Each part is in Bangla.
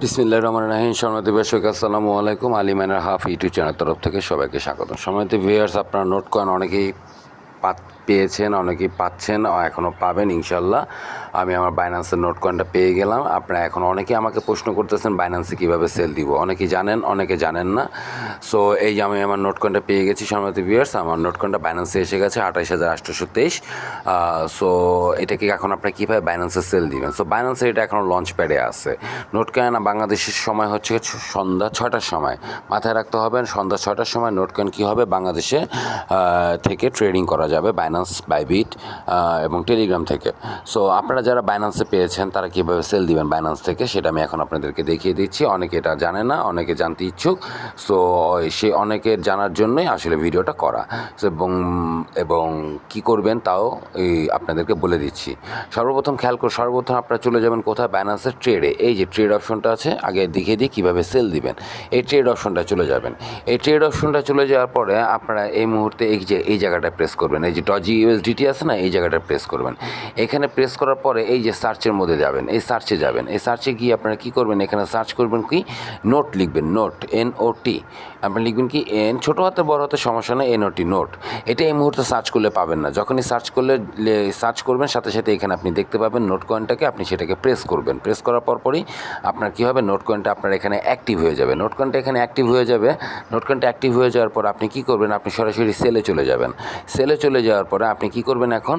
বিসমিল্লাহ রহমান রাহিম সম্মানিত দর্শক, আসসালামু আলাইকুম। আলিমানের হাফ ইউটিউব চ্যানেল তরফ থেকে সবাইকে স্বাগত সম্মানিত ভিউয়ার্স আপনারা নোট করেন, অনেকেই পা- পেয়েছেন, অনেকেই পাচ্ছেন এখনও পাবেন ইনশাল্লাহ। আমি আমার বাইন্যান্সের নোট কয়েনটা পেয়ে গেলাম। আপনারা এখন অনেকেই আমাকে প্রশ্ন করতেছেন বাইন্যান্সে কীভাবে সেল দিব? অনেকে জানেন অনেকে জানেন না। সো এই যে আমি আমার নোট কয়েনটা পেয়ে গেছি, সম্মানিত ভিউয়ার্স আমার নোট কয়েনটা বাইন্যান্সে এসে গেছে আঠাশ হাজার আটশোশো তেইশ। সো এটাকে এখন আপনারা কীভাবে বাইন্যান্সে সেল দিবেন? সো বাইন্যান্সে এটা এখন লঞ্চ প্যাডে আছে। নোট কয়েন বাংলাদেশের সময় হচ্ছে সন্ধ্যা ছটার সময়। মাথায় রাখতে হবে, সন্ধ্যা ছটার সময় নোট কয়েন কী হবে? বাংলাদেশে থেকে ট্রেডিং করা যাবে বাইন্যান্স বাইবিট এবং টেলিগ্রাম থেকে। সো আপনারা যারা বাইন্যান্সে পেয়েছেন, তারা কীভাবে সেল দিবেন বাইন্যান্স থেকে, সেটা আমি এখন আপনাদেরকে দেখিয়ে দিচ্ছি। অনেকে এটা জানে না, অনেকে জানতে ইচ্ছুক। সো সে অনেকের জানার জন্যই আসলে ভিডিওটা করা। এবং এবং কি করবেন তাও এই আপনাদেরকে বলে দিচ্ছি। সর্বপ্রথম খেয়াল করে সর্বপ্রথম আপনারা চলে যাবেন কোথায়? বাইন্যান্সের ট্রেডে এই যে ট্রেড অপশনটা আছে, আগে দেখিয়ে দিই কীভাবে সেল দিবেন। এই ট্রেড অপশনটা চলে যাবেন। এই ট্রেড অপশনটা চলে যাওয়ার পরে আপনারা এই মুহূর্তে এই যে, এই জায়গাটা প্রেস করবেন। এই যে ডজি ইউএসডিটি আছে না, এই জায়গাটা প্রেস করবেন। এখানে প্রেস করার পরে এই যে সার্চের মধ্যে যাবেন, এই সার্চে যাবেন। এই সার্চে গিয়ে আপনারা কী করবেন, এখানে সার্চ করবেন কি? নোট লিখবেন নোট এন ও টি আপনি লিখবেন কি এন ছোটো হাতে, বড় হাতে সমস্যা নেই এন ও টি নোট এটা এই মুহূর্তে সার্চ করলে পাবেন না। যখনই সার্চ করলে সার্চ করবেন, সাথে সাথে এখানে আপনি দেখতে পাবেন নোট কয়েনটাকে আপনি সেটাকে প্রেস করবেন। প্রেস করার পর পরই আপনার কী হবে? নোট কয়েনটা আপনার এখানে অ্যাক্টিভ হয়ে যাবে। নোট কয়েনটা এখানে অ্যাক্টিভ হয়ে যাবে। নোট কয়েনটা অ্যাক্টিভ হয়ে যাওয়ার পর আপনি কী করবেন? আপনি সরাসরি সেলে চলে যাবেন। সেলে চলে যাওয়ার পরে আপনি কী করবেন এখন?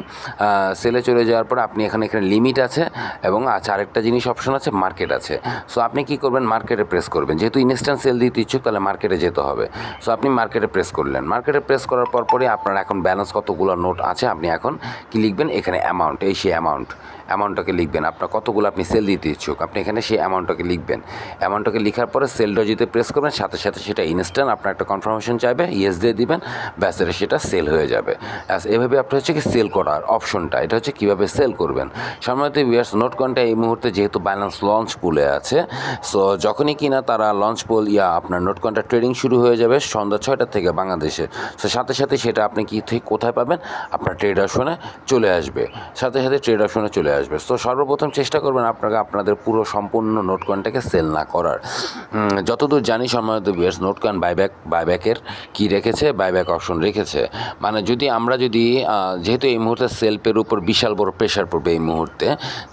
সেলে চলে যাওয়ার পরে আপনি এখানে এখানে লিমিট আছে এবং আছে আরেকটা জিনিস অপশন আছে মার্কেট আছে। সো আপনি কী করবেন? মার্কেটে প্রেস করবেন। যেহেতু ইনস্ট্যান্ট সেল দিতে ইচ্ছুক, তাহলে মার্কেটে যেতে হবে। সো আপনি মার্কেটে প্রেস করলেন। মার্কেটে প্রেস করার পর পরে আপনার এখন ব্যালেন্স কতগুলো নোট আছে, আপনি এখন কি লিখবেন? এখানে অ্যামাউন্ট এই সেই অ্যামাউন্ট অ্যামাউন্টটাকে লিখবেন। আপনার কতগুলো আপনি সেল দিতে ইচ্ছুক, আপনি এখানে সেই অ্যামাউন্টটাকে লিখবেন। অ্যামাউন্টটাকে লিখার পরে সেলটা যদি প্রেস করবেন, সাথে সাথে সেটা ইনস্ট্যান্ট আপনার একটা কনফার্মেশন চাইবে ইয়েস দিয়ে দিবেন, ব্যাস সেটা সেল হয়ে যাবে। ব্যাস এভাবে আপনার হচ্ছে কি সেল করার অপশনটা এটা হচ্ছে কীভাবে সেল করবেন? সাধারণত বিয়ার্স নোট কয়েনটা এই মুহূর্তে যেহেতু ব্যালেন্স লঞ্চ পুলে আছে সো যখনই কিনা তারা লঞ্চ পুল ইয়া, আপনার নোট কয়েনটা ট্রেডিং শুরু হয়ে যাবে সন্ধ্যা ছয়টা থেকে বাংলাদেশে। সো সাথে সাথে সেটা আপনি কি ঠিক কোথায় পাবেন? আপনার ট্রেড অপশনে চলে আসবে। সাথে সাথে ট্রেড অপশনে চলে আসবে। তো সর্বপ্রথম চেষ্টা করবেন আপনাকে আপনাদের পুরো সম্পূর্ণ নোট কয়েনটাকে সেল না করার। যতদূর জানি সম্মানিত বিয়ার্স নোট কয়েন বাইব্যাক বাইব্যাকের কি রেখেছে? বাইব্যাক অপশন রেখেছে। মানে যদি আমরা যদি যেহেতু এই মুহূর্তে সেলফের উপর বিশাল বড় প্রেশার পড়বে এই মুহূর্তে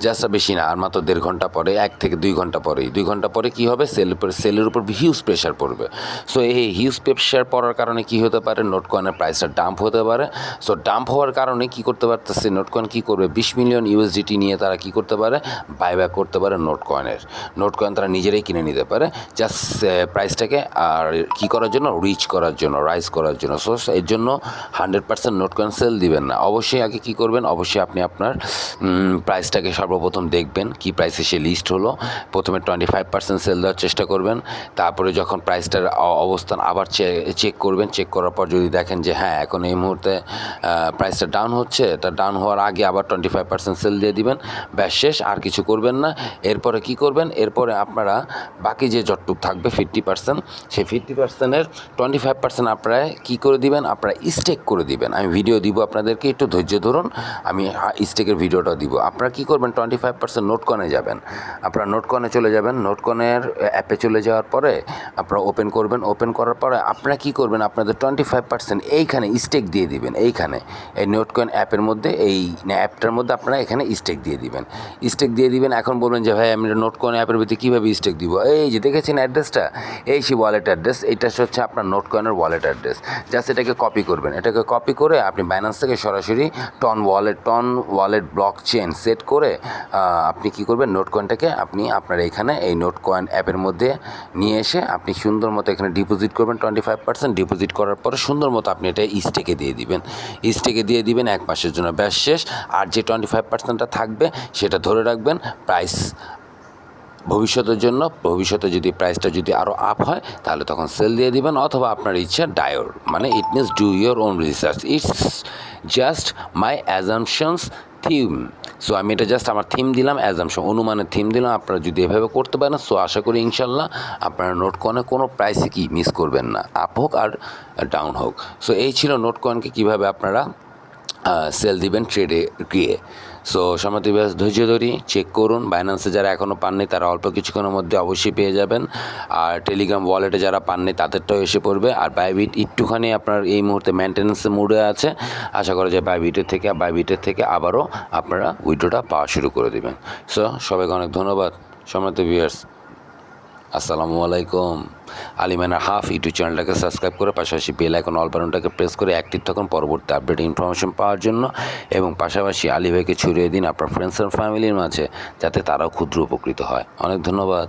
জাস্ট বেশি না, আর মাত্র দেড় ঘণ্টা পরে, এক থেকে দুই ঘণ্টা পরেই, দুই ঘণ্টা পরে কি হবে? সেল সেলের উপর হিউজ প্রেশার পড়বে। সো এই হিউজ প্রেশার পড়ার কারণে কি হতে পারে? নোট কয়েনের প্রাইসটা ডাম্প হতে পারে। সো ডাম্প হওয়ার কারণে কি করতে পারতেছে? নোট কয়েন কী করবে? বিশ মিলিয়ন ইউএসডিটি নিয়ে তারা কি করতে পারে? বাইব্যাক করতে পারে নোট কয়েনের নোট কয়েন তারা নিজেরাই কিনে নিতে পারে। জাস্ট প্রাইসটাকে আর কি করার জন্য? রিচ করার জন্য রাইজ করার জন্য। সো এর জন্য hundred percent Notcoin sell দিবেন না। অবশ্যই আগে কি করবেন? অবশ্যই আপনি আপনার প্রাইসটাকে সর্বপ্রথম দেখবেন, কি প্রাইসে সে লিস্ট হলো। প্রথমে টোয়েন্টি ফাইভ পার্সেন্ট সেল দেওয়ার চেষ্টা করবেন। তারপরে যখন প্রাইসটার অবস্থান আবার চেক করবেন। চেক করার পর যদি দেখেন যে হ্যাঁ এখন এই মুহূর্তে প্রাইসটা ডাউন হচ্ছে, তা ডাউন হওয়ার আগে আবার টোয়েন্টি ফাইভ পার্সেন্ট সেল দিয়ে দিবেন। ব্যাস, শেষ, আর কিছু করবেন না। এরপরে কি করবেন? এরপরে আপনারা বাকি যে যতটুক থাকবে ফিফটি পার্সেন্ট সেই ফিফটি পার্সেন্টের টোয়েন্টি ফাইভ পার্সেন্ট আপনারা কী করে দিবেন? আপনারা স্টেক করে দিবেন। আমি ভিডিও দিব আপনাদেরকে, একটু ধৈর্য ধরুন, আমি স্টেকের ভিডিওটা দিব। আপনারা কী করবেন টোয়েন্টি ফাইভ পার্সেন্ট নোট কনে যাবেন। আপনারা নোট কনে চলে যাবেন নোট কনের অ্যাপে চলে যাওয়ার পরে আপনারা ওপেন করবেন ওপেন করার পরে আপনারা কী করবেন, আপনাদের টোয়েন্টি ফাইভ পার্সেন্ট এইখানে স্টেক দিয়ে দিবেন, এইখানে। এই নোট কয়েন অ্যাপের মধ্যে, এই অ্যাপটার মধ্যে আপনারা এখানে স্টেক দিয়ে দিবেন। স্টেক দিয়ে দিবেন, এখন বলবেন যে, ভাই, আমি নোট কয়েন অ্যাপের ভিতরে কীভাবে স্টেক দিব? এই যে দেখেছেন অ্যাড্রেসটা এই সেই ওয়ালেট অ্যাড্রেস এটা হচ্ছে আপনার নোট কয়েনের ওয়ালেট অ্যাড্রেস জাস্ট এটাকে কপি করবেন। এটাকে কপি করে আপনি বাইন্যান্স থেকে সরাসরি TON wallet TON wallet blockchain set করে আপনি কি করবেন? নোট কয়েনটাকে আপনি আপনার এখানে এই নোট কয়েন অ্যাপের মধ্যে নিয়ে এসে আপনি সুন্দর মতো এখানে ডিপোজিট করবেন টোয়েন্টি ফাইভ পার্সেন্ট ডিপোজিট করার পরে সুন্দর মতো আপনি এটা স্টেকে দিয়ে দিবেন। স্টেকে দিয়ে দিবেন, এক মাসের জন্য ব্যাস শেষ। আর যে টোয়েন্টি ফাইভ পার্সেন্টটা থাকবে, সেটা ধরে রাখবেন। প্রাইস ভবিষ্যতের জন্য, ভবিষ্যতে যদি প্রাইসটা যদি আরও আপ হয়, তাহলে তখন সেল দিয়ে দিবেন অথবা আপনার ইচ্ছা ডায়োর মানে it means do your own research it's just my assumptions theme so আমি এটা জাস্ট আমার থিম দিলাম অ্যাজামশন অনুমানের থিম দিলাম, আপনারা যদি এভাবে করতে পারেন সো আশা করি ইনশাল্লাহ আপনারা নোট কয়েনে কোনো প্রাইসে কি মিস করবেন না আপ হোক আর ডাউন হোক। সো এই ছিল নোট কয়েনকে কীভাবে আপনারা সেল দিবেন ট্রেডে গিয়ে। সো সমাতি ব্যাস ধৈর্য ধরি চেক করুন। বাইন্যান্সে যারা এখনও পাননি, তারা অল্প কিছুক্ষণের মধ্যে অবশ্যই পেয়ে যাবেন। আর টেলিগ্রাম ওয়ালেটে যারা পাননি, তাদেরটাও এসে পড়বে। আর বাইবিট একটুখানি আপনার এই মুহূর্তে মেনটেন্যান্সের মুডে আছে। আশা করা যায় বাইবিটের থেকে বাইবিটের থেকে আবারও আপনারা উইড্রোটা পাওয়া শুরু করে দেবেন। সো সবাইকে অনেক ধন্যবাদ। সমাতি ভিউয়ার্স আসসালামু আলাইকুম। আলিমানা হাফ ইউটিউব চ্যানেলটাকে সাবস্ক্রাইব করে পাশাপাশি বেল আইকন, অল বাটনটাকে প্রেস করে অ্যাক্টিভ থাকুন। পরবর্তী আপডেট ইনফরমেশন পাওয়ার জন্য এবং পাশাপাশি আলি ভাইকে ছড়িয়ে দিন আপনার ফ্রেন্ডস অ্যান্ড ফ্যামিলির মাঝে, যাতে তারাও ক্ষুদ্র উপকৃত হয়। অনেক ধন্যবাদ।